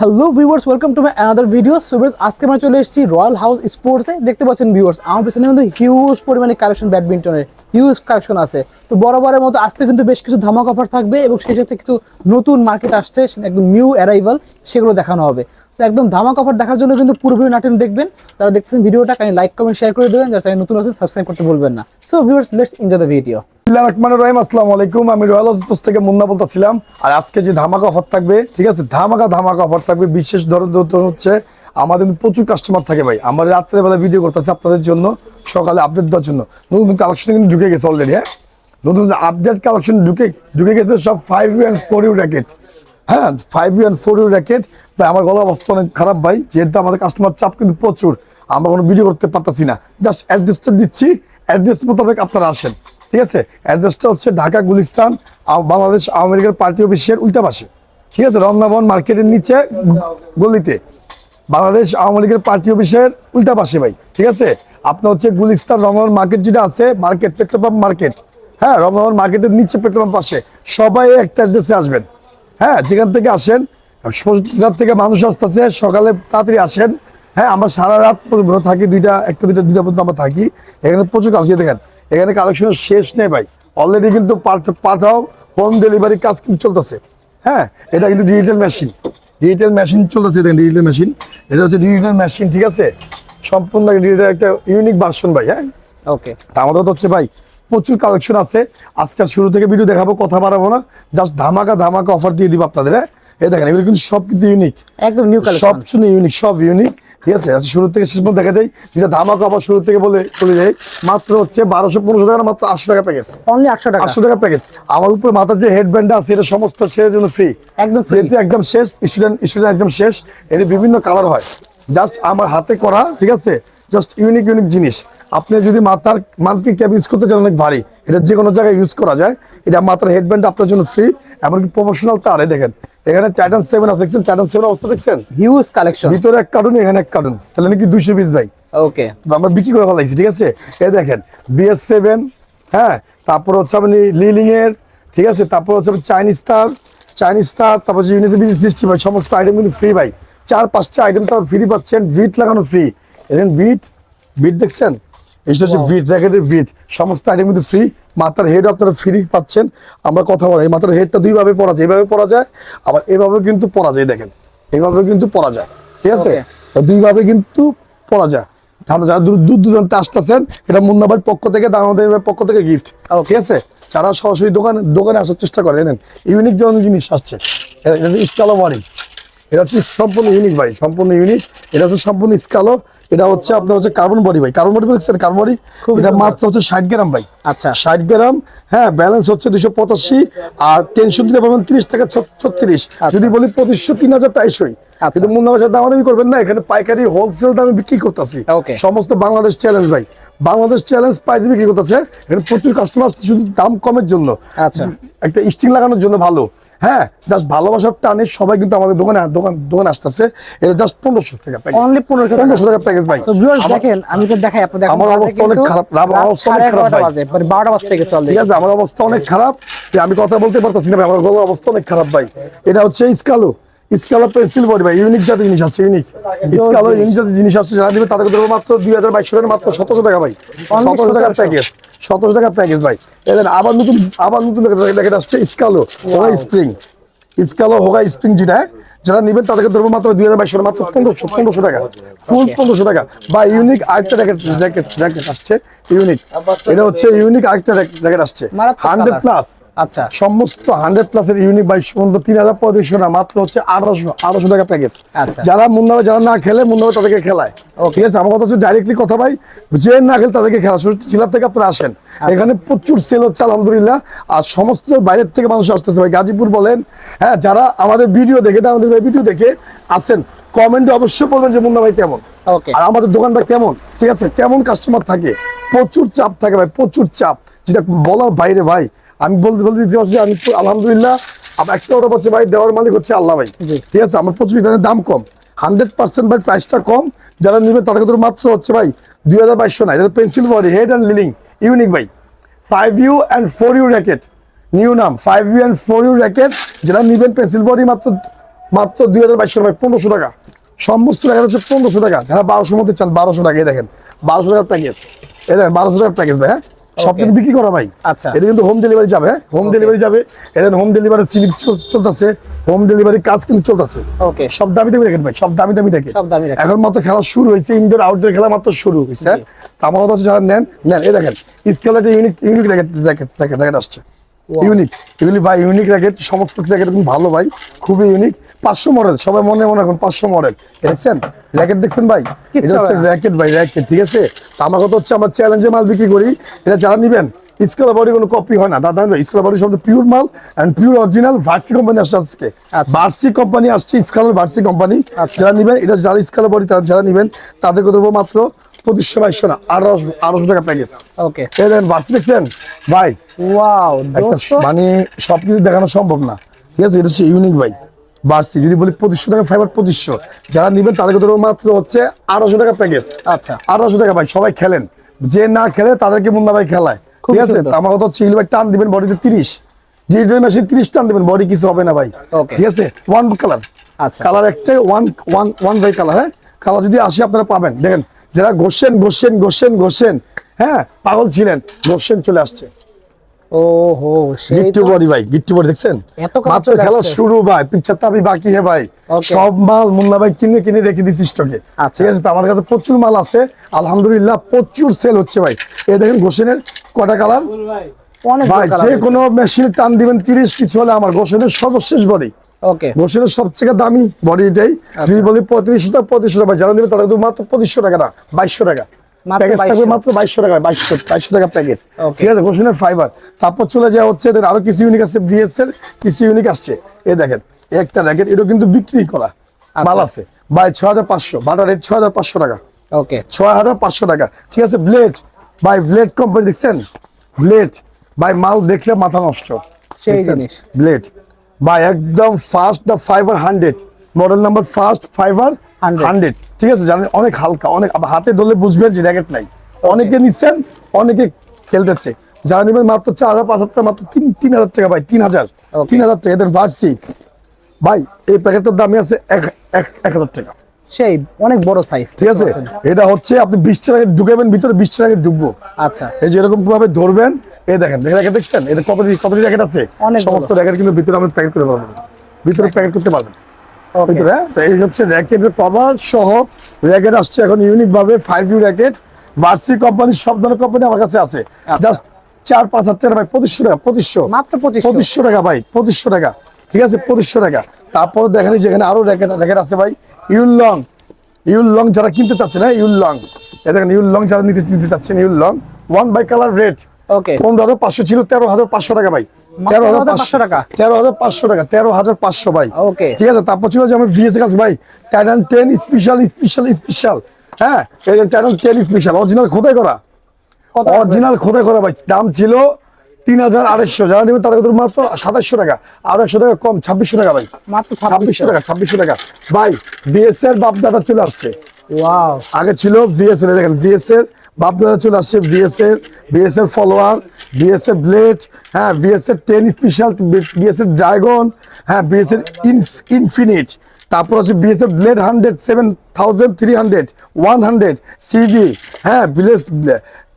Hello viewers welcome to my another video সুবেশ আজকে আমরা চলে এসেছি রয়্যাল হাউস স্পোর্টসে দেখতে পাচ্ছেন ভিউয়ার্স আমার পেছনে কিন্তু হিউজ পরিমাণে কালেকশন ব্যাডমিন্টনের হিউজ কালেকশন আছে। তো বরাবরের মতো আজকে কিন্তু বেশ কিছু ধামাক অফার থাকবে এবং সেই সাথে কিছু নতুন মার্কেট আসছে একদম নিউ অ্যারাইভাল সেগুলো দেখানো হবে। একদম ধামাক অফার দেখার জন্য কিন্তু পুরোপুরি নাটন দেখবেন। তারা দেখছেন ভিডিওটা কাইন্ড লাইক কমেন্ট শেয়ার করে দেবেন। যারা চ্যানেল নতুন আছেন সাবস্ক্রাইব করতে ভুলবেন না। So viewers let's enjoy the video বিল্লাহ রহমান রহিম, আসসালামু আলাইকুম। আমি রয়্যাল হাউস থেকে মুন্না বলতেছিলাম। আর আজকে যে ধামাকা অফার থাকবে, ঠিক আছে? ধামাকা ধামাকা অফার থাকবে। বিশেষ ধরনের হচ্ছে, আমাদের প্রচুর কাস্টমার থাকে ভাই। আমরা রাত্রে বেলা ভিডিও করতেছি আপনাদের জন্য, সকালে আপডেট দেওয়ার জন্য। নতুন কালেকশন কিন্তু ঢুকে গেছে অলরেডি হ্যাঁ? নতুন আপডেট কালেকশন ঢুকে ঢুকে গেছে সব five U and four U racket হ্যাঁ five U four U racket ভাই, আমার গলার অবস্থা অনেক খারাপ ভাই, যেহেতু আমাদের কাস্টমার চাপ কিন্তু প্রচুর। আমরা কোনো ভিডিও করতে পারতাছি না। জাস্ট অ্যাড্রেসটা দিচ্ছি। অ্যাড্রেস মোতাবেক আপনারা আসেন। ঠিক আছে? অ্যাড্রেসটা হচ্ছে ঢাকা, গুলিস্তান বাংলাদেশ আওয়ামী লীগের পার্টি অফিসের উল্টা পাশে ঠিক আছে? রমনাবন মার্কেটের নিচে, গলিতে। বাংলাদেশ আওয়ামী লীগের পার্টি অফিসের উল্টা পাশে ভাই। ঠিক আছে? আপনার হচ্ছে গুলিস্তান, রমনাবন মার্কেট যেটা আছে, মার্কেট, পেট্রোল পাম্প মার্কেট। হ্যাঁ রমনাবন মার্কেটের নিচে, পেট্রোল পাম্প পাশে। সবাই একটা অ্যাড্রেসে আসবেন। হ্যাঁ যেখান থেকে আসেন রাত থেকে মানুষ আসতেছে সকালে তাড়াতাড়ি আসেন। হ্যাঁ আমরা সারা রাত পর্যন্ত থাকি দুইটা একটা দুইটা দুইটা পর্যন্ত আমরা থাকি। এখানে প্রচুর কালেকশন দেখেন। এখানে কালেকশনের শেষ নেই ভাই। অলরেডি কিন্তু পাঠ- পাঠাও হোম ডেলিভারি কাজ কিন্তু চলতেছে। হ্যাঁ এটা কিন্তু ডিজিটাল মেশিন ডিজিটাল মেশিন চলতেছে দেখেন ডিজিটাল মেশিন এটা হচ্ছে ডিজিটাল মেশিন ঠিক আছে? সম্পূর্ণ ডিজিটাল একটা ইউনিক ভার্সন ভাই হ্যাঁ? ওকে তা আমাদের তো হচ্ছে ভাই প্রচুর কালেকশন আছে। আজকে শুরু থেকে ভিডিও দেখাবো কথা বাড়াবো না। জাস্ট ধামাকা ধামাকা অফার দিয়ে দিব আপনাদের হ্যাঁ? এই দেখেন এগুলো কিন্তু সব কিন্তু ইউনিক একদম নিউ সব শুনে ইউনিক সব ইউনিক ঠিক আছে আচ্ছা শুরু থেকে শেষ পর্যন্ত দেখা যায়। যেটা ধামাকা অফার শুরু থেকে বলে চলে যায় মাত্র হচ্ছে বারোশো পনেরোশো টাকা মাত্র আটশো টাকা প্যাকেজ অনলি আটশো টাকা। আটশো টাকা প্যাকেজ আমার উপরে মাথার যে হেড ব্যান্ড আছে এটা সমস্ত সেটার জন্য ফ্রি একদম। যেহেতু একদম শেষ স্টুডেন্ট স্টুডেন্ট একদম শেষ এর বিভিন্ন কালার হয়। জাস্ট আমার হাতে করা ঠিক আছে? জাস্ট ইউনিক ইউনিক জিনিস। আপনি যদি মাথার মান্থলি ক্যাব ইউজ করতে চান অনেক ভারী। এটা যে কোনো জায়গায় ইউজ করা যায়। এটা মাথার হেডব্যান্ড আপনার জন্য ফ্রি এমনকি প্রফেশনাল তারে দেখেন। এখানে টাইটান সেভেন আছে দেখছেন? টাইটান সেভেন অবস্থা দেখছেন? হিউজ কালেকশন ভিতরে এক কার্টুন এখানে এক কার্টুন তাহলে নাকি দুইশো পিস ভাই। ওকে আমরা বিক্রি করে ফেলাইছি ঠিক আছে? এ দেখেন বিএস সেভেন হ্যাঁ? তারপর হচ্ছে আপনি লিলিং এর ঠিক আছে? তারপর হচ্ছে চাইনিজ তার চাইনিজ তার তারপর যে ইউনিভার্সিটি সিস্টেম সমস্ত আইটেম কিন্তু ফ্রি ভাই। চার পাঁচটা আইটেম তার ফ্রি পাচ্ছেন ভিট লাগানো ফ্রি এখানে বিট বিট দেখছেন? এইটা হচ্ছে বিট জ্যাকেটের বিট সমস্ত আইটেম কিন্তু ফ্রি মাথার হেড আপনারা ফ্রি পাচ্ছেন। আমরা কথা বলি এই মাথার হেডটা দুইভাবে পরা যায় এইভাবে পরা যায় আবার এভাবে কিন্তু পরা যায় দেখেন। এইভাবে কিন্তু পরা যায়। ঠিক আছে? দুইভাবে কিন্তু পরা যায়। আমরা যারা দূর দূর দূরান্তে আসতেছেন এটা মুন্নাবাড়ির পক্ষ থেকে পক্ষ থেকে গিফট ঠিক আছে? যারা সরাসরি দোকানে দোকানে আসার চেষ্টা করে নেন ইউনিক ধরনের জিনিস আসছে। স্কালো এটা হচ্ছে সম্পূর্ণ ইউনিক ভাই সম্পূর্ণ ইউনিক এটা হচ্ছে সম্পূর্ণ স্কালো এটা হচ্ছে আপনার হচ্ছে কার্বন বডি ভাই। কার্বন বডি বলছেন কার্বন বডি এটা মাত্র হচ্ছে ষাট গ্রাম ভাই। আচ্ছা। ষাট গ্রাম হ্যাঁ ব্যালেন্স হচ্ছে দুশো পঁচাশি আর টেনশন দিতে পারবেন তিরিশ থেকে ছত্রিশ। যদি বলি পঁচিশশো তিন হাজার তাইশই আচ্ছা। কিন্তু মুন্নাবাসের দামাদামি করবেন না এখানে পাইকারি হোলসেল দামে বিক্রি করতেছি। সমস্ত বাংলাদেশ চ্যালেঞ্জ ভাই। বাংলাদেশ চ্যালেঞ্জ প্রাইস বিক্রি করতেছে। এখানে প্রচুর কাস্টমার শুধু দাম কমের জন্য। আচ্ছা। একটা স্টিং লাগানোর জন্য ভালো। হ্যাঁ জাস্ট ভালোবাসার টানে সবাই কিন্তু আমাদের দোকানে দোকান দোকান আসতেছে। এটা জাস্ট পনেরোশো টাকা প্যাকেজ 1500 টাকা। পনেরোশো টাকা প্যাকেজ ভাই। দেখেন আমি তো দেখাই আপনাদের আমার অবস্থা অনেক খারাপ, আমার অবস্থা অনেক খারাপ ভাই। মানে বারোটা বাজতে গেছে ঠিক আছে আমার অবস্থা অনেক খারাপ। আমি কথা বলতে পারতেছি না ভাই আমার গলার অবস্থা অনেক খারাপ ভাই। এটা হচ্ছে স্কালো। পেন্সিল বডি ভাই ইউনিক জাতের জিনিস আছে ইউনিক ইউনিক জাতের জিনিস আছে যারা দিবে তাদেরকে দেবো মাত্র দুই হাজার বাইশশো টাকা মাত্র সতেরোশো টাকা ভাই। সতেরোশো টাকার প্যাকেজ সতেরোশো টাকার প্যাকেজ ভাই। এদের আবার নতুন আবার নতুন জ্যাকেট আসছে স্কালো স্প্রিং স্কালো হোগা স্প্রিং যেটা? যারা নেবেন তাদেরকে ধরবো মাত্র দুই হাজার বাইশশো মাত্র পনেরোশো পনেরোশো টাকা। ফুল পনেরোশো টাকা। বা ইউনিক আরেকটা জ্যাকেট জ্যাকেট জ্যাকেট আসছে ইউনিক এটা হচ্ছে ইউনিক আরেকটা জ্যাকেট আসছে। হান্ড্রেড প্লাস আচ্ছা। সমস্ত হান্ড্রেড প্লাসের ইউনিক বাইশ পর্যন্ত তিন হাজার পঁয়ত্রিশশো না মাত্র হচ্ছে আঠারোশো আঠারোশো টাকা প্যাকেজ আচ্ছা। যারা মুন্নাবে যারা না খেলে মুন্নাবে তাদেরকে খেলায়। ঠিক আছে? আমার কথা হচ্ছে ডাইরেক্টলি কথা ভাই যে না খেলে তাদেরকে খেলা। জেলার থেকে আপনারা আসেন। আচ্ছা। এখানে প্রচুর সেল হচ্ছে আলহামদুলিল্লাহ। আর সমস্ত বাইরের থেকে মানুষ আসতেছে ভাই। গাজীপুর বলেন হ্যাঁ যারা আমাদের ভিডিও দেখে আমাদের ভিডিও দেখে আসেন কমেন্টে অবশ্যই বলবেন যে মুন্না ভাই কেমন। আর আমাদের দোকানটা কেমন? ঠিক আছে? কেমন কাস্টমার থাকে? প্রচুর চাপ থাকে ভাই প্রচুর চাপ। যেটা বলার বাইরে ভাই আমি বলতে বলতে দিতে পারছি আমি আলহামদুলিল্লাহ আমার একটা অর্ডার পাচ্ছি ভাই দেওয়ার মালিক হচ্ছে আল্লাহ ভাই। ঠিক আছে আমার প্রচুর এখানে দাম কম। হান্ড্রেড পার্সেন্ট ভাই প্রাইসটা কম। যারা নেবেন তাদেরকে তো মাত্র হচ্ছে ভাই দুই হাজার বাইশশো না। এটা pencil body head and Li Ning unique ভাই। Five U and four U racket new নাম। Five U and four U racket যারা নেবেন পেন্সিল বডি মাত্র মাত্র দুই হাজার বাইশশো ভাই পনেরোশো টাকা। সমস্ত র্যাকেট হচ্ছে পনেরোশো টাকা। যারা বারোশোর মধ্যে চান বারোশো টাকা এই দেখেন। বারোশো টাকার প্যাকেজ এই দেখেন বারোশো টাকার প্যাকেজ ভাই হ্যাঁ? সব কিন্তু বিক্রি করা ভাই। আচ্ছা। এটা কিন্তু হোম ডেলিভারি যাবে হ্যাঁ? হোম ডেলিভারি যাবে হোম ডেলিভারি সিলিপ চলতেছে হোম ডেলিভারি কাজ কিন্তু চলতেছে। ওকে সব দামি দামি রাখেন ভাই সব দামি দামি রাখেন। এখন মাত্র খেলা শুরু হয়েছে ইনডোর আউটডোর খেলা মাত্র শুরু হয়েছে হ্যাঁ? আমার কথা যারা নেন নেন এই দেখেন স্কেলটা ইউনিক ইউনিক দেখেন দেখেন দেখেন আসছে। ইউনিক এগুলি ভাই ইউনিক র্যাকেট সমস্ত র্যাকেট ভালো ভাই খুবই ইউনিক পাঁচশো মডেল সবাই মনে মনে রাখুন পাঁচশো মডেল দেখছেন? র্যাকেট দেখছেন ভাই? এটা হচ্ছে র্যাকেট ভাই র্যাকেট ঠিক আছে? তো আমার কথা হচ্ছে আমরা চ্যালেঞ্জে মাল বিক্রি করি। এটা যারা নিবেন স্কেলা বডি কোনো কপি হয় না। দাদা স্কেলা বডি সব পিওর মাল এন্ড পিওর অরিজিনাল ভার্সি কোম্পানি আসছে আজকে। আচ্ছা। ভার্সি কোম্পানি আসছে স্কেলার ভার্সি কোম্পানি আচ্ছা। যারা নিবেন এটা যারা স্কেলা বডি তারা যারা নিবেন তাদেরকে দেবো মাত্র পঁচিশশো বাইশশো না আঠারোশো আঠারোশো টাকা প্যাকেজ ওকে দেখেন দেখছেন? ভাই ওয়াও একটা মানে সবকিছু দেখানো সম্ভব না। ঠিক আছে এটা হচ্ছে ইউনিক ভাই বাড়ছি যদি বলি পঁচিশশো টাকা ফাইবার পঁচিশশো যারা নিবেন তাদেরকে ধরো মাত্র হচ্ছে আঠারোশো টাকা প্যাকেজ আচ্ছা। আঠারোশো টাকা ভাই সবাই খেলেন। যে না খেলে তাদেরকে মুন্না ভাই খেলায়। ঠিক আছে আমার কথা হচ্ছে ইলু ভাই টান দিবেন বডিতে তিরিশ। ডিজিটাল মেশিন তিরিশ টান দিবেন বডি কিছু হবে না ভাই। ঠিক আছে ওয়ান কালার আচ্ছা। কালার একটাই one one one by colour হ্যাঁ? কালার যদি আসে আপনারা পাবেন দেখেন যারা গোসেন গোসেন গোসেন গোসেন হ্যাঁ পাগল ছিলেন গোসেন চলে আসছে। ও হো গিট্টু বডি ভাই গিট্টু বডি দেখছেন? মাত্র খেলা শুরু ভাই পিকচার তো আমি বাকি হে ভাই। সব মাল মুন্না ভাই কিনে কিনে রেখে দিছি স্টকে আচ্ছা। ঠিক আছে তো আমার কাছে প্রচুর মাল আছে। আলহামদুলিল্লাহ প্রচুর সেল হচ্ছে ভাই। এই দেখেন গোসেনের কটা কালার ভাই। যে কোনো মেশিন টান দিবেন তিরিশ কিছু হলে আমার গোসেনের সর্বশেষ বডি ওকে সবচেয়ে দামি বডি এটাই। আচ্ছা। যদি বলি পঁয়ত্রিশশো টাকা পঁয়ত্রিশশো টাকা যারা নেবে কিন্তু মাত্র পঁচিশশো টাকা না বাইশশো টাকা। প্যাকেজ থাকবে মাত্র বাইশশো টাকা বাইশশো বাইশশো টাকা প্যাকেজ Okay. ঠিক আছে গোসনের ফাইবার তারপর চলে যাওয়া হচ্ছে এদের আরও কিছু ইউনিক আছে এর কিছু ইউনিক আসছে। এই দেখেন একটা র্যাকেট এটা কিন্তু বিক্রি করা। মাল আছে। বাই ছ হাজার পাঁচশো বাটার রেট ছ হাজার পাঁচশো টাকা। ওকে ছয় হাজার পাঁচশো টাকা। ঠিক আছে ব্লেড বাই ব্লেড কোম্পানি দেখছেন? ব্লেড বাই মাল দেখলে মাথা নষ্ট। সেই জিনিস। ব্লেড বাই একদম fast the fibre hundred model number fast fibre hundred ঠিক আছে জানেন অনেক হালকা অনেক হাতে ধরলে বুঝবেন যে র্যাকেট নাই। অনেকে নিচ্ছেন অনেকে খেলতেছে। যারা নেবেন মাত্র চার হাজার পাঁচ হাজার টাকা, মাত্র তিন তিন হাজার টাকা ভাই তিন হাজার। তিন হাজার টাকা এদের বাড়ছি ভাই এই প্যাকেটটার দামই আছে এক এক- এক হাজার টাকা। সেই অনেক বড় সাইজ ঠিক আছে? এটা হচ্ছে আপনি বিশ টাকা ঢুকাবেন ভিতরে বিশ টাকা ঢুকবো। আচ্ছা। এই যে এরকম ভাবে ধরবেন এই দেখেন র্যাকেট দেখছেন? এটা কত র্যাকেট আছে? সমস্ত র্যাকেট কিন্তু ভিতরে আমি প্যাকেট পারবেন ভিতরে প্যাকেট করতে পারবেন। ভিতরে হ্যাঁ? তো এই হচ্ছে র্যাকেটের কভার সহ র্যাকেট আসছে এখন ইউনিক ভাবে ফাইভ ইউ র্যাকেট বার্সি কোম্পানির সব ধরনের কোম্পানি আমার কাছে আছে। আচ্ছা। জাস্ট চার পাঁচ হাজার টাকা ভাই পঁচিশশো টাকা পঁচিশশো। মাত্র পঁচিশশো। টাকা ভাই পঁচিশশো টাকা। ঠিক আছে? পঁচিশশো টাকা। তারপর দেখেন যেখানে আরও র্যাকেট র্যাকেট আছে ভাই। ইউল লং ইউল লং যারা কিনতে চাচ্ছেন হ্যাঁ ইউল লং এটা দেখেন ইউল লং যারা নিতে নিতে চাচ্ছেন ইউল long one by colour red okay পনেরো হাজার পাঁচশো ছিল তেরো হাজার পাঁচশো টাকা ভাই। তেরো হাজার পাঁচশো টাকা। তেরো হাজার পাঁচশো টাকা তেরো হাজার পাঁচশো ভাই। Okay. ঠিক আছে তারপর ছিল যে আমার ভিএস কাজ ভাই। Titan ten special special special হ্যাঁ টাইটান টেন স্পেশাল অরিজিনাল খোদাই করা। অরিজিনাল খোদাই করা ভাই। দাম ছিল তিন হাজার আড়াইশো। যারা নেবেন তাদের মাত্র সাতাশশো টাকা। আরও একশো টাকা কম ছাব্বিশশো টাকা ভাই। মাত্র ছাব্বিশশো টাকা ছাব্বিশশো টাকা। ভাই বিএস এর বাপ দাদা চলে আসছে। আগে ছিল ভিএস এর দেখেন ভিএস এর বাপদাদা চলে আসছে ভিএস এর ভিএস এর ফলোয়ার ভিএস এর ব্লেড হ্যাঁ ভিএস এর টেন স্পেশাল ভিএস এর ড্রাগন হ্যাঁ ভিএস এর ইনফিনিট তারপর হচ্ছে বিএস এর blade hundred seven thousand three hundred one hundred CB হ্যাঁ বিলেস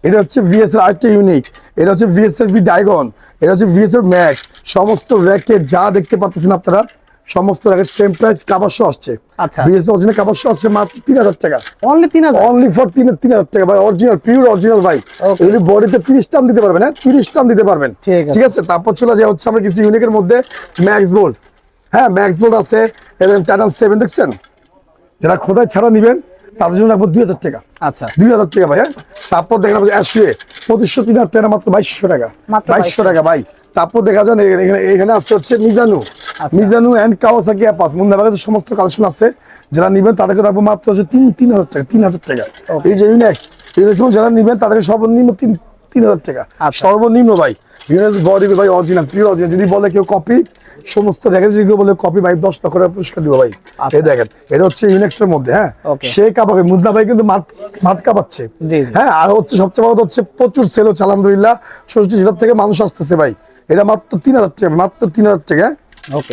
এটা হচ্ছে ভিএস এর আরেকটা ইউনিক এটা হচ্ছে ভিএস এর ভি ডাইগন এটা হচ্ছে ভিএস এর ম্যাক সমস্ত র্যাকেট যা দেখতে পাচ্ছেন আপনারা সমস্ত র্যাকেট সেম প্রাইস কাবারশো আসছে। আচ্ছা। বিএস অরিজিনাল কাবারশো আসছে মাত্র তিন হাজার টাকা। অনলি তিন হাজার? অনলি ফর তিন তিন হাজার টাকা ভাই অরিজিনাল পিওর অরিজিনাল ভাই। এগুলি বডিতে তিরিশ টান দিতে পারবেন হ্যাঁ? তিরিশ টান দিতে পারবেন। ঠিক আছে। তারপর চলে যায় হচ্ছে আমরা কিছু ইউনিকের মধ্যে ম্যাক্স বোল্ড হ্যাঁ ম্যাক্স বোল্ড আছে এবং টাটান সেভেন দেখছেন? যারা খোদাই ছাড়া নিবেন তাদের জন্য রাখব দুই হাজার টাকা। আচ্ছা। দুই হাজার টাকা ভাই হ্যাঁ? তারপর দেখা যাবে অ্যাশুয়ে পঁচিশশো তিন হাজার টাকা মাত্র বাইশশো টাকা। বাইশশো। টাকা ভাই। তারপর দেখা যান এখানে এখানে আছে হচ্ছে মিজানু আচ্ছা। মিজানু অ্যান্ড কাওয়াসাকি অ্যাপাস মুন্দাবাগের সমস্ত কালেকশন আছে যারা নেবেন তাদেরকে তারপর মাত্র হচ্ছে তিন তিন হাজার টাকা তিন হাজার টাকা. এই যে ইউনেক্স ইউনেক্স যারা নেবেন তাদেরকে সর্বনিম্ন তিন তিন হাজার টাকা আচ্ছা। সর্বনিম্ন ভাই ইউনেক্স বডি ভাই অরিজিনাল পিওর অরিজিনাল যদি বলে কেউ কপি সমস্ত রেখে বলে কপি ভাই দশ লক্ষ টাকা পুরস্কার দিব ভাই। আচ্ছা। এই দেখেন এটা হচ্ছে ইউনেক্স এর মধ্যে হ্যাঁ? সে কাপাকে মুদ্রা ভাই কিন্তু মাঠ কাঁপাচ্ছে। হ্যাঁ আর হচ্ছে সবচেয়ে বড় হচ্ছে প্রচুর সেল হচ্ছে আলহামদুলিল্লাহ। ষষ্ঠী জেলার থেকে মানুষ আসতেছে ভাই। এটা মাত্র তিন হাজার টাকা মাত্র তিন হাজার টাকা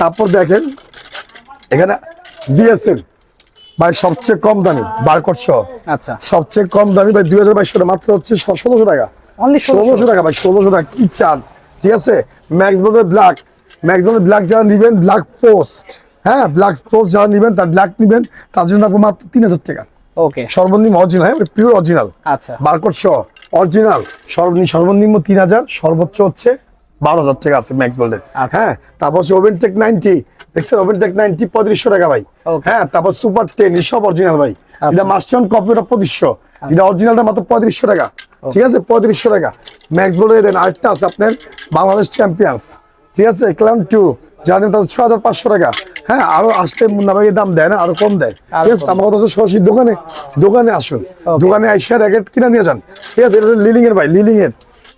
তারপর দেখেন এখানে বিএসএল ভাই সবচেয়ে কম দামি বারকট সহ। আচ্ছা। সবচেয়ে কম দামি ভাই দুই হাজার বাইশ টাকা মাত্র হচ্ছে ষোলোশো টাকা। ষোলোশো। টাকা ভাই ষোলোশো টাকা কি চান? ঠিক আছে? ম্যাক্স বলতে ব্ল্যাক ম্যাক্স বলতে ব্ল্যাক যারা নিবেন ব্ল্যাক পোস্ট হ্যাঁ ব্ল্যাক পোস্ট যারা নিবেন তার ব্ল্যাক নিবেন তার জন্য আপনার মাত্র তিন হাজার টাকা। ওকে সর্বনিম্ন অরিজিনাল হ্যাঁ পিওর অরিজিনাল আচ্ছা। বারকোড সহ অরিজিনাল সর্বনিম্ন সর্বনিম্ন তিন হাজার সর্বোচ্চ হচ্ছে বারো হাজার টাকা আছে ম্যাক্স আচ্ছা। হ্যাঁ তারপর হচ্ছে ওভেন টেক নাইনটি দেখছেন ওভেন টেক নাইনটি পঁয়ত্রিশশো টাকা ভাই। হ্যাঁ তারপর সুপার টেন সব অরিজিনাল ভাই। আচ্ছা। এটা মাস্টার কপি ওটা পঁচিশশো। এটা অরিজিনালটা মাত্র পঁয়ত্রিশশো টাকা। ঠিক আছে? পঁয়ত্রিশশো টাকা। ম্যাক্স বলে দেন আরেকটা আছে আপনার বাংলাদেশ চ্যাম্পিয়ন্স ঠিক আছে ক্লাম টু জানেন তাদের ছ হাজার পাঁচশো টাকা। হ্যাঁ আরও আসতে মুন্না ভাই দাম দেয় না আরও কম দেয়। ঠিক আছে আমার কথা হচ্ছে সরাসরি দোকানে দোকানে আসুন। দোকানে আইসা র্যাকেট কিনে নিয়ে যান। ঠিক আছে এটা লিলিং এর ভাই লিলিং এর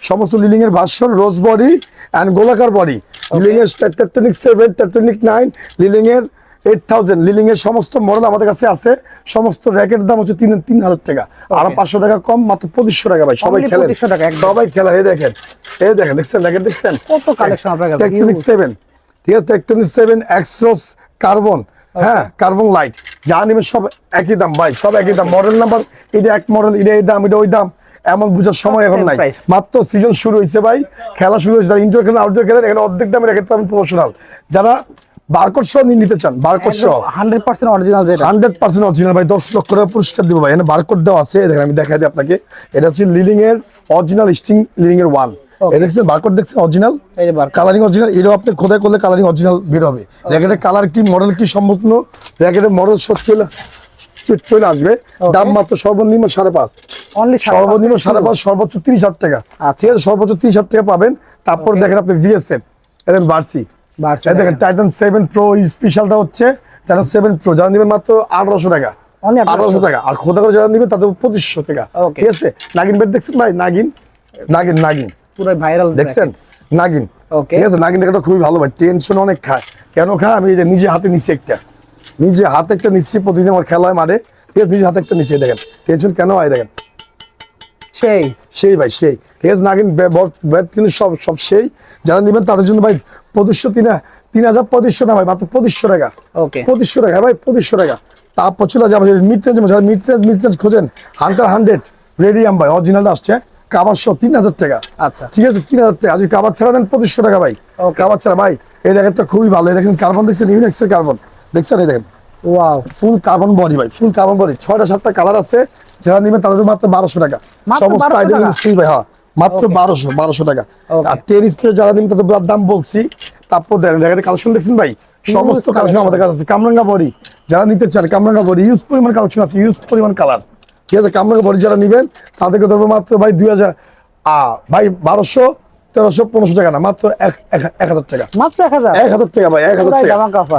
সমস্ত লিলিং এর ভার্সন রোজ বডি অ্যান্ড গোলাকার বডি লিলিং এর tectonic seven tectonic nine Li Ning এর এইট থাউজেন্ড লিলিং এর সমস্ত মডেল আমাদের কাছে আছে। সমস্ত র্যাকেট দাম হচ্ছে তিন তিন হাজার টাকা আর পাঁচশো টাকা কম মাত্র পঁচিশশো টাকা ভাই। সবাই Only খেলেন। 2500 টাকা, একদম। সবাই খেলা এই দেখেন এই দেখেন দেখছেন র্যাকেট দেখছেন? কত আপনার টেকটনিক সেভেন ঠিক আছে টেকটনিক সেভেন এক্সরোস কার্বন হ্যাঁ কার্বন লাইট যা নেবেন সব একই দাম ভাই সব একই দাম। মডেল নাম্বার এটা এক মডেল এটা এই দাম এটা ওই দাম। এমন বুঝার সময় এখন নাই। মাত্র সিজন শুরু হয়েছে ভাই। খেলা শুরু হয়েছে যারা ইনডোর খেলেন আউটডোর খেলেন এখানে অর্ধেক দামে রেখে পাবেন প্রফেশনাল যারা বারকোড সহ নিয়ে নিতে চান বারকোড সহ। হান্ড্রেড পার্সেন্ট অরিজিনাল যেটা। হান্ড্রেড পার্সেন্ট অরিজিনাল ভাই দশ লক্ষ টাকা পুরস্কার দিব ভাই। এখানে বারকোড দেওয়া আছে দেখেন আমি দেখাই দিই আপনাকে। এটা হচ্ছে লিলিং এর অরিজিনাল স্টিং লিলিং এর ওয়ান দেখছেন বারকোড দেখছেন অরিজিনাল এই যে barcode। কালারিং অরিজিনাল এটাও আপনি খোদাই করলে কালারিং অরিজিনাল বের হবে। র্যাকেটের কালার কি মডেল কি সম্পূর্ণ? র্যাকেটের মডেল সব চলে চলে আসবে। দাম মাত্র সর্বনিম্ন সাড়ে পাঁচ। সর্বনিম্ন সাড়ে পাঁচ সর্বোচ্চ তিরিশ হাজার টাকা। আচ্ছা। ঠিক আছে সর্বোচ্চ তিরিশ হাজার টাকা পাবেন। তারপর দেখেন আপনি ভিএসএফ এরকম বার্সি দেখেন দেখেন। টাইটান সেভেন প্রো স্পেশালটা হচ্ছে টাইটান সেভেন প্রো যারা নেবেন মাত্র আঠারোশো টাকা। আঠারোশো। টাকা। আর খোদা করে যারা নেবেন তাদের পঁচিশশো টাকা। ঠিক আছে? নাগিন বেড দেখছেন? ভাই নাগিন। নাগিন নাগিন। পুরো ভাইরাল দেখছেন? নাগিন। Okay. ঠিক আছে? নাগিন দেখাটা খুবই ভালো ভাই। টেনশন অনেক খায়। কেন খায়? আমি যে নিজে হাতে নিচ্ছি একটা। নিজে হাতে একটা নিচ্ছি প্রতিদিন আমার খেলা হয় মাঠে। ঠিক আছে? নিজে হাতে একটা নিচ্ছি দেখেন। টেনশন কেন হয় দেখেন? সেই। সেই ভাই সেই। ঠিক আছে? নাগিন ব্যাট কিন্তু সব সব সেই। যারা নেবেন তাদের জন্য ভাই পঁচিশশো তিন তিন হাজার পঁচিশশো না ভাই মাত্র পঁচিশশো টাকা। Okay. পঁচিশশো টাকা ভাই পঁচিশশো টাকা। তারপর চলে যাবে মিড রেঞ্জ যারা মিড রেঞ্জ মিড রেঞ্জ খোঁজেন হান্টার হান্ড্রেড রেডিয়াম ভাই অরিজিনাল আসছে। কাবার সহ তিন হাজার টাকা। আচ্ছা। ঠিক আছে? তিন হাজার টাকা। যদি কাবার ছাড়া দেন পঁচিশশো টাকা ভাই. কাবার ছাড়া ভাই এই র্যাকেটটা খুবই ভালো। এই দেখেন কার্বন দেখছেন? ইউনেক্সের কার্বন দেখছেন? এই দেখেন। ওয়াও ফুল কার্বন বডি ভাই ফুল কার্বন বডি ছয়টা সাতটা কালার আছে যারা নেবেন তাদের মাত্র বারোশো টাকা। সমস্ত আইটেম ফ্রি ভাই হ্যাঁ মাত্র বারোশো বারোশো টাকা। আর স্প্রে যারা নেবেন তাদের দাম বলছি তারপর দেখেন কালেকশন দেখছেন ভাই? সমস্ত কালেকশন আমাদের কাছে আছে। কামরাঙ্গা বডি যারা নিতে চান কামরাঙ্গা বডি ইউজ পরিমাণ কালেকশন আছে ইউজ পরিমাণ কালার ঠিক আছে কামরাঙ্গা বডি যারা নেবেন তাদেরকে ধরবো মাত্র ভাই দুই হাজার ভাই বারোশো তেরোশো পনেরোশো টাকা না মাত্র এক হাজার টাকা। মাত্র এক হাজার? এক হাজার টাকা ভাই এক হাজার টাকা।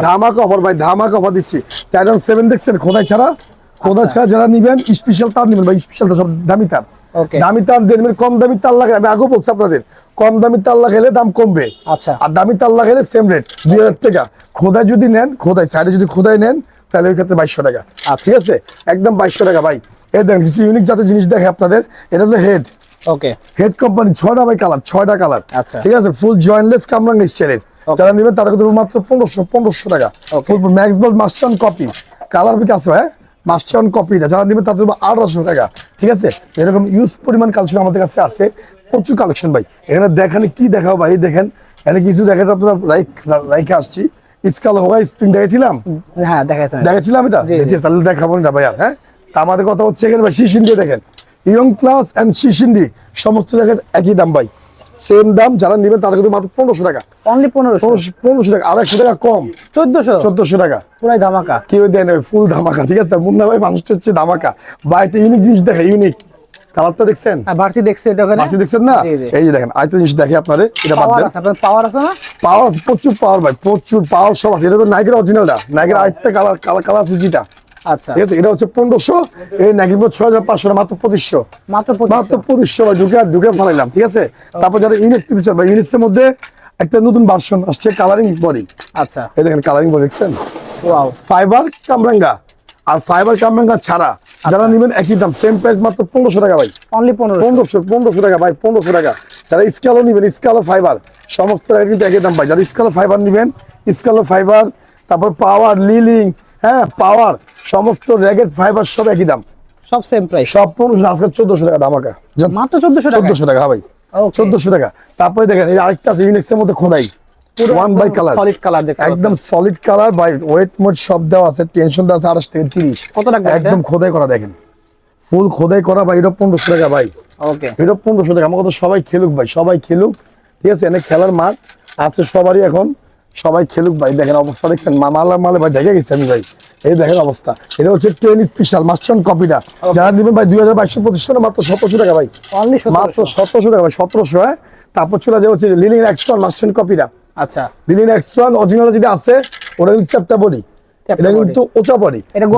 ধামাকা। অফার ভাই ধামাকা অফার দিচ্ছি। টাইটান সেভেন দেখছেন? খোদাই ছাড়া? খোদাই ছাড়া যারা নিবেন স্পেশাল তার নিবেন ভাই স্পেশালটা সব দামি তার। দামি তার দিয়ে কম দামি তার লাগে আমি আগেও বলছি আপনাদের কম দামি তার লাগাইলে দাম কমবে। আচ্ছা। আর দামি তার লাগাইলে সেম রেট দুই হাজার টাকা। খোদাই যদি নেন খোদাই সাইডে যদি খোদাই নেন তাহলে ওই ক্ষেত্রে বাইশশো টাকা। আর ঠিক আছে? একদম বাইশশো টাকা ভাই। এই দেখেন কিছু ইউনিক জাতের জিনিস দেখে আপনাদের এটা হলো হেড ওকে হেড কোম্পানি ছয়টা বাই কালার ছয়টা কালার আচ্ছা। ঠিক আছে? ফুল জয়েন্টলেস কামরাঙ্গা স্টাইলের যারা নেবেন তাদেরকে দেবো মাত্র পনেরোশো পনেরোশো টাকা। Full max ball master copy colour বিকে আছে হ্যাঁ? মাস্টার কপিটা যারা নেবেন তাদের আঠারোশো টাকা। ঠিক আছে? এরকম ইউজ পরিমাণ কালেকশন আমাদের কাছে আছে। প্রচুর কালেকশন ভাই। এখানে দেখেন কি দেখাও ভাই? দেখেন এখানে কিছু জ্যাকেট আপনার রাইক রাইকে আসছি। স্কাল হোগা স্প্রিং দেখেছিলাম হ্যাঁ দেখেছিলাম এটা? দেখাবো না ভাই আর হ্যাঁ? তা আমাদের কথা হচ্ছে এখানে ভাই শিশিন্ডি দেখেন। ইয়ং ক্লাস অ্যান্ড শিশিন্ডি সমস্ত জায়গায় একই দাম ভাই। সেম দাম যারা নেবেন তাদের কিন্তু মাত্র পনেরোশো টাকা। অনলি পনেরোশো। পনেরোশো টাকা আড়াইশো টাকা কম। চোদ্দশো? চোদ্দশো টাকা। পুরাই ধামাকা। কেউ দেয় ফুল ধামাকা ঠিক আছে? মুন্না ভাই মানুষটা হচ্ছে ধামাকা। বা একটা ইউনিক জিনিস দেখে ইউনিক কালারটা দেখছেন? হ্যাঁ ভার্সি দেখছি এটা ওখানে। মাসি দেখছেন না। এই যে দেখেন আরেকটা জিনিস দেখে আপনাদের এটা বাদ দেন। আপনার পাওয়ার আছে না? পাওয়ার প্রচুর পাওয়ার ভাই প্রচুর পাওয়ার সব আছে। এটা তো নাইকের অরিজিনালটা নাইকের আরেকটা কালার কালার কালার আছে যেটা। আচ্ছা। ঠিক আছে এটা হচ্ছে পনেরোশো এই নাকি ছয় হাজার পাঁচশো মাত্র পঁচিশশো। মাত্র পঁচিশশো। ভাই ঢুকে ঢুকে ফেলাইলাম ঠিক আছে? তারপর যারা ইউনিক্স চান ইউনিক্সের মধ্যে একটা নতুন ভার্সন আসছে কালারিং বডি আচ্ছা। এই দেখেন কালারিং বডি দেখছেন? ওয়াও ফাইবার কামরাঙ্গা। আর ফাইবার কামরাঙ্গা ছাড়া যারা নেবেন একই দাম সেম প্রাইস মাত্র পনেরোশো টাকা ভাই। অনলি পনেরো পনেরোশো পনেরোশো টাকা ভাই পনেরোশো টাকা। যারা স্কালও নেবেন স্কালো ফাইবার সমস্ত জায়গায় কিন্তু একই দাম ভাই। যারা স্কালো ফাইবার নেবেন স্কালো ফাইবার তারপর পাওয়ার লিলিং হ্যাঁ পাওয়ার সমস্ত র্যাকেট ফাইবার সব একই দাম। সব সেম প্রাইস সব পনেরোশো আজকে চোদ্দশো টাকা দামাকা মাত্র চোদ্দশো টাকা চোদ্দশো টাকা হ্যাঁ ভাই. চোদ্দশো টাকা। তারপরে দেখেন এই আরেকটা আছে ইউনিক্সের মধ্যে খোদাই। One by colour solid colour একদম সলিড কালার বাই ওয়েট মোট সব দেওয়া আছে টেনশন দেওয়া আছে আঠাশ থেকে তিরিশ। কত এটা? একদম খোদাই করা দেখেন। ফুল খোদাই করা ভাই এটা পনেরোশো টাকা ভাই। ওকে এটা পনেরোশো টাকা আমার কথা সবাই খেলুক ভাই সবাই খেলুক। ঠিক আছে এনে খেলার মাঠ আছে সবারই এখন। সবাই খেলুক ভাই দেখেন অবস্থা দেখছেন মা- মালা ভাই দেখে গেছি আমি ভাই। এই দেখেন অবস্থা। এটা হচ্ছে টেন স্পেশাল মাস্টার কপিটা। যারা নেবেন ভাই দুই হাজার বাইশশো মাত্র সতেরোশো টাকা ভাই। মাত্র সতেরোশো টাকা ভাই সতেরোশো হ্যাঁ? তারপর চলে যায় হচ্ছে লিলিং এক্সট্রা মাস্টার কপিটা। আচ্ছা। লিলিং অরিজিনাল যেটা আছে ওটা এটা কিন্তু ওচা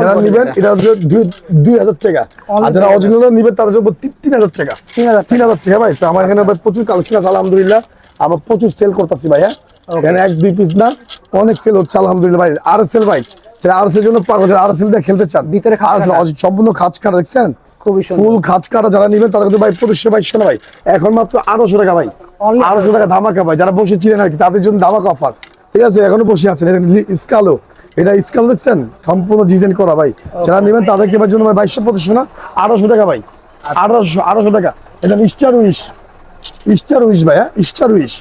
যারা নিবেন এটা। হচ্ছে দুই- হাজার টাকা। আর যারা 2000 অরিজিনাল নিবেন তাদের জন্য তিন- হাজার টাকা। 3000 তিন হাজার টাকা ভাই। তো আমার এখানে প্রচুর কালেকশন আছে আলহামদুলিল্লাহ। আমরা প্রচুর সেল করতেছি ভাই হ্যাঁ? এখানে এক দুই পিস না অনেক সেল হচ্ছে আলহামদুলিল্লাহ ভাই। আর সেল ভাই যারা আর এর জন্য পাগল যারা আর সেল দিয়ে খেলতে চান ভিতরে। সম্পূর্ণ খাঁজ কাটা দেখছেন? খুবই ফুল খাঁজ কাটা যারা নিবেন তাদের কিন্তু ভাই পঁচিশশো বাইশশো ভাই। এখন মাত্র আঠারোশো টাকা ভাই। আঠারোশো টাকা ধামাকা ভাই। যারা বসেছিলেন আর কি তাদের জন্য ধামাকা অফার ঠিক আছে এখনও বসে আছেন। স্কালো এটা স্কাল দেখছেন? সম্পূর্ণ ডিজাইন করা ভাই। যারা নেবেন তাদেরকে এবার জন্য ভাই বাইশশো পঁচিশশো না আঠারোশো টাকা ভাই। আঠারোশো আঠারোশো টাকা। এটা স্টার উইশ স্টার উইশ ভাই হ্যাঁ? স্টার উইশ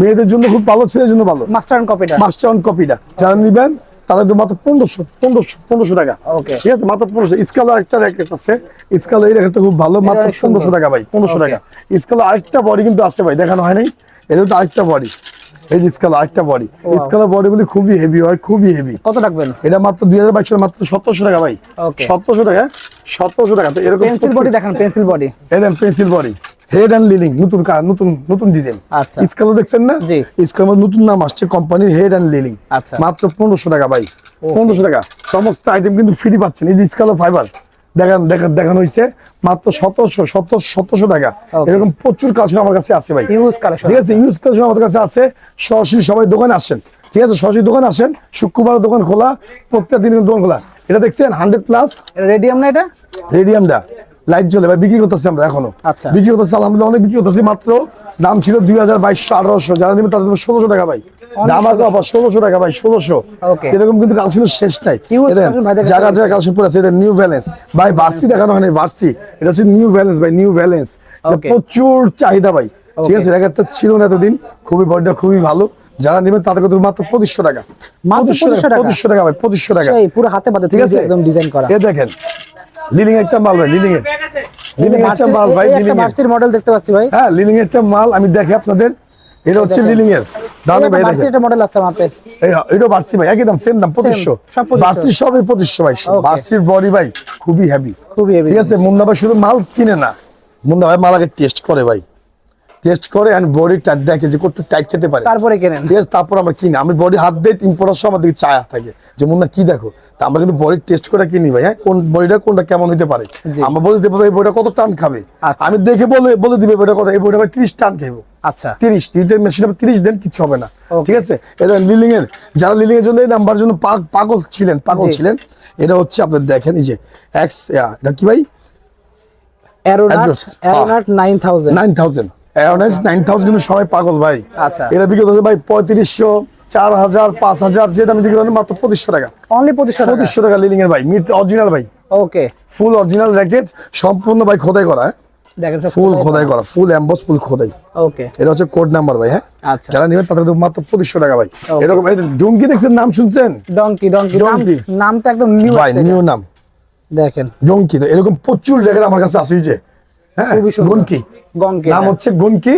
মেয়েদের জন্য খুব ভালো ছেলের জন্য ভালো। মাস্টার কপিটা মাস্টার অন কপিটা যারা নিবেন তাদের তো মাত্র পনেরোশো পনেরোশো পনেরোশো টাকা. ঠিক আছে? মাত্র পনেরোশো। র্যাকেট আছে। এই র্যাকেটটা খুব ভালো মাত্র পনেরোশো টাকা ভাই পনেরোশো টাকা। আরেকটা বডি কিন্তু আছে ভাই দেখানো হয় নাই এটা তো আরেকটা বডি এই যে আরেকটা বডি স্কালো বডি গুলি খুবই হেভি হয় খুবই হেভি কত রাখবেন? এটা মাত্র দুই হাজার বাইশ মাত্র সতেরোশো টাকা ভাই. সতেরোশো টাকা। সতেরোশো টাকা তো এরকম পেন্সিল বডি দেখান পেন্সিল বডি এরকম pencil body head and Li Ning নতুন নতুন নতুন ডিজাইন আচ্ছা। স্কালো দেখছেন না? জি। স্কালো নতুন নাম আসছে কোম্পানির হেড অ্যান্ড লিলিং আচ্ছা। মাত্র পনেরোশো টাকা ভাই পনেরোশো টাকা। সমস্ত আইটেম কিন্তু ফ্রি পাচ্ছেন। এই যে ফাইবার দেখান দেখান দেখানো হয়েছে। মাত্র সতেরোশো সতেরো সতেরোশো টাকা। এরকম প্রচুর কালেকশন আমার কাছে আছে ভাই। ঠিক আছে ইউজ কালেকশন আমাদের কাছে আছে। সরাসরি সবাই দোকানে আসেন। ঠিক আছে সরাসরি দোকানে আসেন। শুক্রবার দোকান খোলা প্রত্যেক দিন দোকান খোলা। এটা দেখছেন হান্ড্রেড প্লাস রেডিয়াম না এটা? রেডিয়ামটা লাইট জ্বলে ভাই বিক্রি করতেছি আমরা এখনও। আচ্ছা। বিক্রি করতেছি আলহামদুলিল্লাহ অনেক বিক্রি করতেছি মাত্র দাম ছিল দুই হাজার বাইশশো আঠারোশো। যারা নেবে তাদের ষোলোশো টাকা ভাই। দাম আগে অফার ষোলোশো টাকা ভাই ষোলোশো। এরকম কিন্তু কালেকশন শেষ নাই। Huge এটা collection জায়গা জায়গা কালেকশন পরে আছে এটা নিউ ব্যালেন্স ভাই ভার্সি দেখানো হয়নি এটা হচ্ছে নিউ ব্যালেন্স ভাই নিউ ব্যালেন্স প্রচুর চাহিদা ভাই। ঠিক আছে ছিল না এতদিন। খুবই বডিটা খুবই ভালো। যারা নেবেন তাদের কিন্তু মাত্র পঁচিশশো টাকা। মাত্র 2500 টাকা? পঁচিশশো টাকা। ভাই পঁচিশশো টাকা। পুরো হাতে পাতে ঠিক আছে? একদম ডিজাইন করা। এ দেখেন লিলিং একটা মাল ভাই লিলিং এর। লিলিং একটা মাল ভাই লিলিং এর। ভার্সির মডেল দেখতে পাচ্ছি ভাই। হ্যাঁ লিলিং এর একটা মাল আমি দেখি আপনাদের। এটা হচ্ছে লিলিং এর। দাদা ভাই দেখেন। একটা মডেল আছে আমাতে এই- এটা বার্সি ভাই একদম দাম সেম দাম 2500 বার্সি সবই পঁচিশশো ভাই Okay. বার্সির বডি ভাই খুবই হেভি খুবই হেভি ঠিক আছে মুন্না ভাই শুধু মাল কিনে না। মুন্না ভাই মাল আগে টেস্ট করে ভাই। টেস্ট করে টাইট দেখে যে কত টাইট খেতে পারে। তারপরে কেনেন? ঠিক আছে তারপর আমরা কিনি। আমি বডি হাত দিয়ে ইম্পোর্টার সময় চায়া থাকে। যে মুন্না কি দেখো? তা আমরা কিন্তু বডি টেস্ট করে কিনি ভাই হ্যাঁ? কোন বডিটা কোনটা কেমন হতে পারে? আমরা বলে দেবো এই বইটা কত টান খাবে? আচ্ছা। আমি দেখে বলে বলে দিবে বইটা কত? এই বইটা ভাই তিরিশ টান খাইবো। আচ্ছা। তিরিশ। লিটার মেশিন হবে তিরিশ দেন কিছু হবে না। ঠিক আছে? এটা লিলিং এর যারা লিলিং এর জন্য এই নাম্বার জন্য পাগ- পাগল ছিলেন পাগল ছিলেন এটা হচ্ছে আপনার দেখেন এই যে এক্স এটা কি ভাই? Aeronaut. Aeronaut 9000 nine thousand awareness nine thousand সবাই পাগল ভাই। আচ্ছা। এটা বিক্রি হচ্ছে ভাই পঁয়ত্রিশশো চার হাজার পাঁচ হাজার যে দামে বিক্রি করেন মাত্র পঁচিশশো টাকা। অনলি 2500 পঁচিশশো টাকা লিলিং এর ভাই মিট অরিজিনাল ভাই। ওকে ফুল অরিজিনাল র্যাকেট সম্পূর্ণ ভাই খোদাই করা হ্যাঁ? ফুল খোদাই করা। ফুল ফুল খোদাই। ওকে এটা হচ্ছে কোড নাম্বার ভাই হ্যাঁ? আচ্ছা। যারা নেবেন তাদের কিন্তু মাত্র পঁচিশশো টাকা ভাই। এরকম ডুঙ্কি দেখছেন নাম শুনছেন? ডঙ্কি ডঙ্কি নাম Donkey। নাম তো একদম নিউ ভাই নিউ নাম। দেখেন। ডুঙ্কি তো এরকম প্রচুর র্যাকেট আমার কাছে যে। হ্যাঁ। গনকি। নাম হচ্ছে গনকি।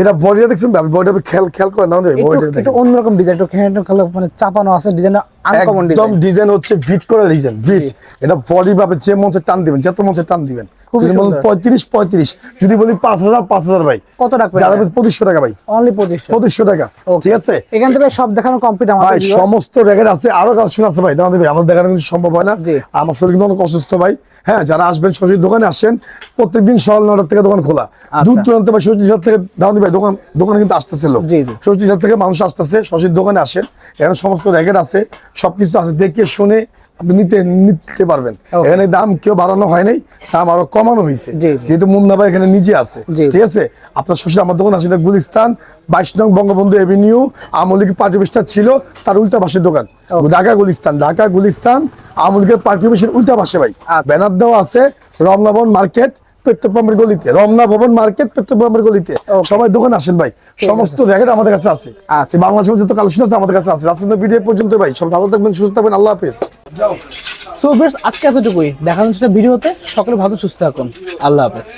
এটা বডিটা দেখছেন বডিটা খেল খেল করে নাও একটু বডিটা একটু অন্যরকম ডিজাইন একটু খেলে মানে চাপানো আছে ডিজাইন আনকমন একদম ডিজাইন হচ্ছে ভিট করা ডিজাইন ভিট। এটা বডি ভাবে যে মঞ্চে টান দিবেন যত টান দিবেন। খুবই যদি পঁয়ত্রিশ পঁয়ত্রিশ। যদি বলি পাঁচ হাজার পাঁচ হাজার ভাই। কত রাখবেন যারা পঁচিশশো টাকা ভাই। অনলি 2500 পঁচিশশো টাকা ঠিক আছে? এখান থেকে সব দেখানো কমপ্লিট ভাই সমস্ত র্যাকেট আছে। আরও কালেকশন আছে ভাই দাম ভাই আমার দেখানো কিন্তু সম্ভব হয় না। আমার শরীর কিন্তু অনেক অসুস্থ ভাই। হ্যাঁ যারা আসবেন দোকানে আসেন প্রত্যেকদিন সকাল নটার থেকে দোকান খোলা। দূর দূরান্ত বা সরস্বতী থেকে ভাই দোকান দোকানে কিন্তু আসতেছে লোক। সরস্বতী থেকে মানুষ আসতেছে সরস্বতীর দোকানে আসেন। এখানে সমস্ত র্যাকেট আছে সবকিছু আছে। দেখে শুনে আপনি নিতে নিতে পারবেন। এখানে দাম কেউ বাড়ানো হয় নাই দাম আরও কমানো হয়েছে। যেহেতু মুন্না ভাই এখানে নিজে আছে। ঠিক আছে? আপনার শ্বশুর আমার দোকান আছে গুলিস্তান বাইশ নং বঙ্গবন্ধু এভিনিউ আমলিক পার্টি অফিসটা ছিল তার উল্টা পাশে দোকান। ঢাকা গুলিস্তান ঢাকা গুলিস্তান আমলিকের পার্টি অফিসের উল্টা পাশে ভাই। আচ্ছা। ব্যানার দেওয়া আছে রমনবন মার্কেট পেট্রোল পাম্পের গলিতে রমনা ভবন মার্কেট পেট্রোল পাম্পের গলিতে সবাই দোকান আসেন ভাই। সমস্ত র্যাকেট আমাদের কাছে আছে। আচ্ছা। বাংলাদেশের যত কালেকশন আছে আমাদের কাছে আছে। আজকের ভিডিও পর্যন্ত ভাই। সব ভালো থাকবেন সুস্থ থাকবেন। আল্লাহ হাফেজ। যাও ফ্রেন্ডস আজকে এতটুকুই। দেখা সেটা ভিডিওতে। সকলে ভালো সুস্থ থাকুন। আল্লাহ হাফেজ।